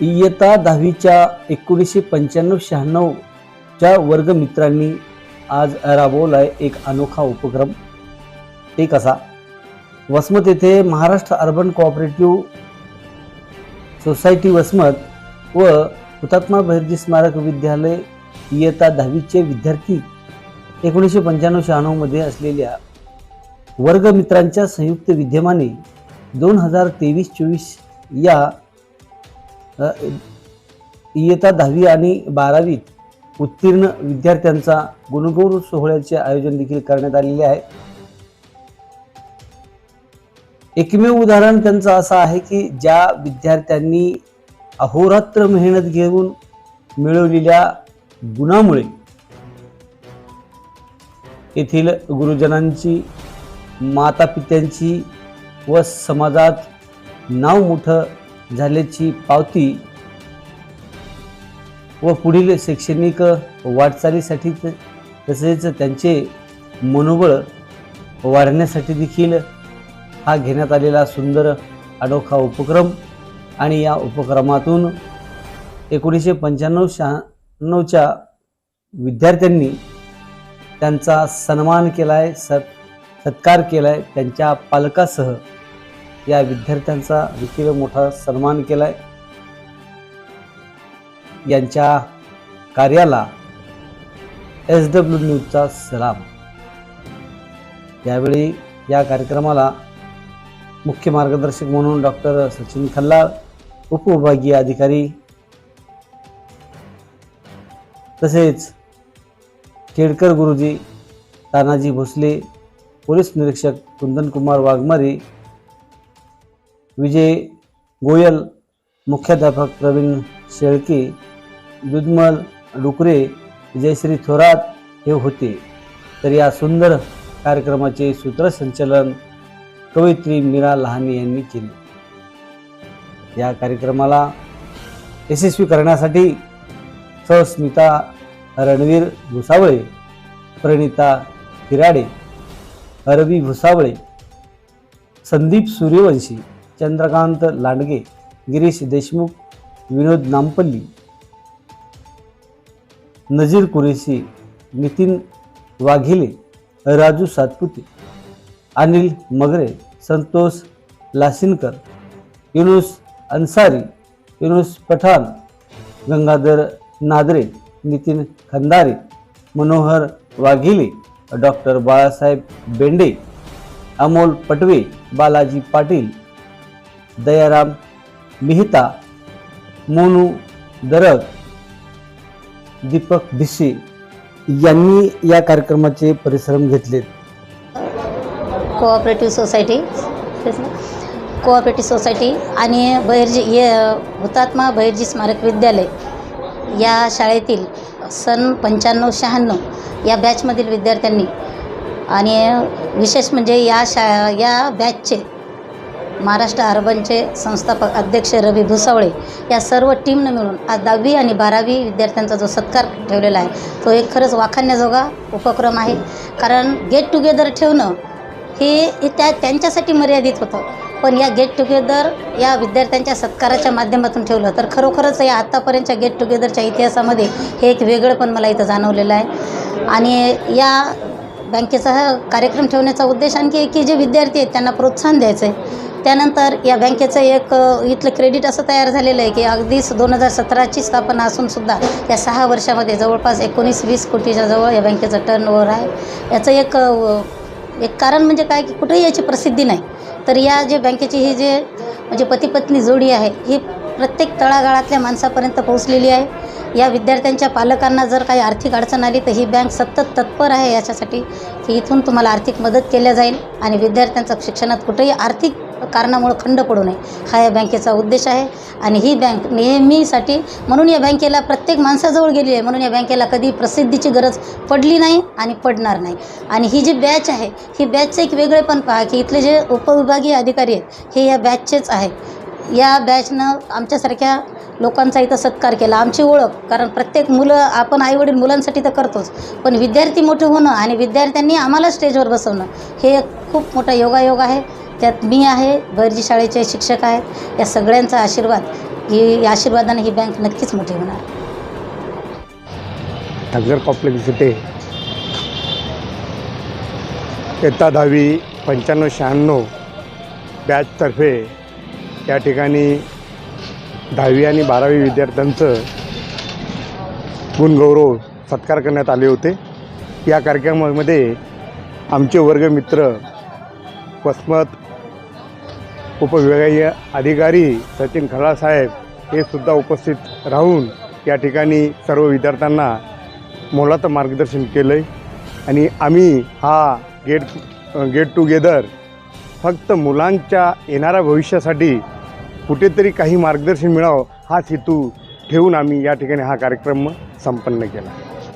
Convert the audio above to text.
इयत्ता दहावीच्या एकोणीसशे पंच्याण्णव शहाण्णवच्या वर्गमित्रांनी आज राबवला आहे एक अनोखा उपक्रम. एक असा. वसमत येथे Maharashtra urban cooperative society Vasmat व हुतात्मा बहिर्जी स्मारक विद्यालय इयत्ता दहावीचे विद्यार्थी एकोणीसशे पंच्याण्णव शहाण्णवमध्ये असलेल्या वर्गमित्रांच्या संयुक्त विद्यमाने दोन हजार तेवीस चोवीस या इयत्ता दहावी आणि बारावीत उत्तीर्ण विद्यार्थ्यांचा गुणगौरव सोहळ्याचे आयोजन देखील करण्यात आलेले आहे. एकमेव उदाहरण त्यांचं असं आहे की ज्या विद्यार्थ्यांनी अहोरात्र मेहनत घेऊन मिळवलेल्या गुणामुळे येथील गुरुजनांची मातापित्यांची व समाजात नाव मोठं झाल्याची पावती व पुढील शैक्षणिक वाटचालीसाठी तसेच त्यांचे मनोबळ वाढण्यासाठी देखील हा घेण्यात आलेला सुंदर अनोखा उपक्रम आणि या उपक्रमातून एकोणीसशे पंच्याण्णव शहाण्णवच्या विद्यार्थ्यांनी त्यांचा सन्मान केला आहे सत् सत्कार केला आहे त्यांच्या पालकासह या विद्यार्थ्यांचा देखील मोठा सन्मान केला आहे यांच्या कार्याला एस डब्ल्यू न्यूजचा सलाम. यावेळी या कार्यक्रमाला मुख्य मार्गदर्शक म्हणून डॉक्टर सचिन खल्लाळ उपविभागीय अधिकारी तसेच केडकर गुरुजी तानाजी भोसले पोलीस निरीक्षक कुंदनकुमार वाघमारी विजय गोयल मुख्याध्यापक प्रवीण शेळके दुधमल डुकरे जयश्री थोरात हे होते. तर या सुंदर कार्यक्रमाचे सूत्रसंचलन कवयित्री मीरा लहाने यांनी केले. या कार्यक्रमाला यशस्वी करण्यासाठी सहस्मिता रणवीर भुसावळे प्रणिता हिराडे अरवी भुसावळे संदीप सूर्यवंशी चंद्रकांत लांडगे गिरीश देशमुख विनोद नामपल्ली नजीर कुरेशी नितीन वाघिले राजू सातपुते अनिल मगरे संतोष लासिनकर युनुस अन्सारी युनुस पठाण गंगाधर नादरे नितीन खंदारे मनोहर वाघिले डॉक्टर बाळासाहेब बेंडे अमोल पटवे बालाजी पाटील दयाराम मेहता मोनू दरग दीपक भिसे यांनी या कार्यक्रमाचे परिश्रम घेतले कोऑपरेटिव्ह सोसायटी कोऑपरेटिव्ह सोसायटी आणि बहिर्जी ये हुतात्मा बहिर्जी स्मारक विद्यालय या शाळेतील सन पंच्याण्णव शहाण्णव या बॅचमधील विद्यार्थ्यांनी आणि विशेष म्हणजे या शा या बॅचचे महाराष्ट्र अर्बनचे संस्थापक अध्यक्ष रवी भुसावळे या सर्व टीमनं मिळून आज दहावी आणि बारावी विद्यार्थ्यांचा जो सत्कार ठेवलेला आहे तो एक खरंच वाखाणण्याजोगा उपक्रम आहे. कारण गेट टुगेदर ठेवणं हे त्या त्यांच्यासाठी मर्यादित होतं. पण या गेट टुगेदर या विद्यार्थ्यांच्या सत्काराच्या माध्यमातून ठेवलं तर खरोखरच या आत्तापर्यंतच्या गेट टुगेदरच्या इतिहासामध्ये हे एक वेगळं पण मला इथं जाणवलेलं आहे. आणि या बँकेचा हा कार्यक्रम ठेवण्याचा उद्देश आणखी की जे विद्यार्थी आहेत त्यांना प्रोत्साहन द्यायचं आहे त्यानंतर या बँकेचं एक इथलं क्रेडिट असं तयार झालेलं आहे की अगदीच दोन हजार सतराची स्थापना असूनसुद्धा या सहा वर्षामध्ये जवळपास एकोणीस वीस कोटीच्या जवळ या बँकेचं टर्न ओव्हर आहे. याचं एक एक कारण म्हणजे काय की कुठेही याची प्रसिद्धी नाही. तर या जे बँकेची ही जे म्हणजे पतीपत्नी जोडी आहे ही प्रत्येक तळागाळातल्या माणसापर्यंत पोहोचलेली आहे. या विद्यार्थ्यांच्या पालकांना जर काही आर्थिक अडचण आली तर ही बँक सतत तत्पर आहे याच्यासाठी की इथून तुम्हाला आर्थिक मदत केल्या जाईल आणि विद्यार्थ्यांचं शिक्षणात कुठेही आर्थिक कारणामुळं खंड पडू नये. हा या बँकेचा उद्देश आहे आणि ही बँक नेहमीसाठी म्हणून या बँकेला प्रत्येक माणसाजवळ गेली आहे म्हणून या बँकेला कधी प्रसिद्धीची गरज पडली नाही आणि पडणार नाही. आणि ही जी बॅच आहे ही बॅचचं एक वेगळे पण पहा की इथले जे उपविभागीय अधिकारी आहेत हे या बॅचचेच आहे या बॅचनं आमच्यासारख्या लोकांचा इथं सत्कार केला. आमची ओळख कारण प्रत्येक मुलं आपण आईवडील मुलांसाठी तर करतोच. पण विद्यार्थी मोठं होणं आणि विद्यार्थ्यांनी आम्हाला स्टेजवर बसवणं हे एक खूप मोठा योगायोग आहे. त्यात मी आहे बर्जी शाळेचे शिक्षक आहेत. या सगळ्यांचा आशीर्वाद ही या आशीर्वादाने ही बँक नक्कीच मोठी होणार. नगर कॉम्प्लेक्स इथे इयत्ता दहावी पंच्याण्णव शहाण्णव बॅचतर्फे या ठिकाणी दहावी आणि बारावी विद्यार्थ्यांचं गुणगौरव सत्कार करण्यात आले होते. या कार्यक्रमामध्ये आमचे वर्गमित्र वसमत उपविभागीय अधिकारी सचिन खडासाहेब हे सुद्धा उपस्थित राहून या ठिकाणी सर्व विद्यार्थ्यांना मोलाचं मार्गदर्शन केलं आहे आणि आम्ही हा गेट गेट टुगेदर फक्त मुलांच्या येणाऱ्या भविष्यासाठी कुठेतरी काही मार्गदर्शन मिळावं हाच हेतू ठेवून आम्ही या ठिकाणी हा कार्यक्रम संपन्न केला.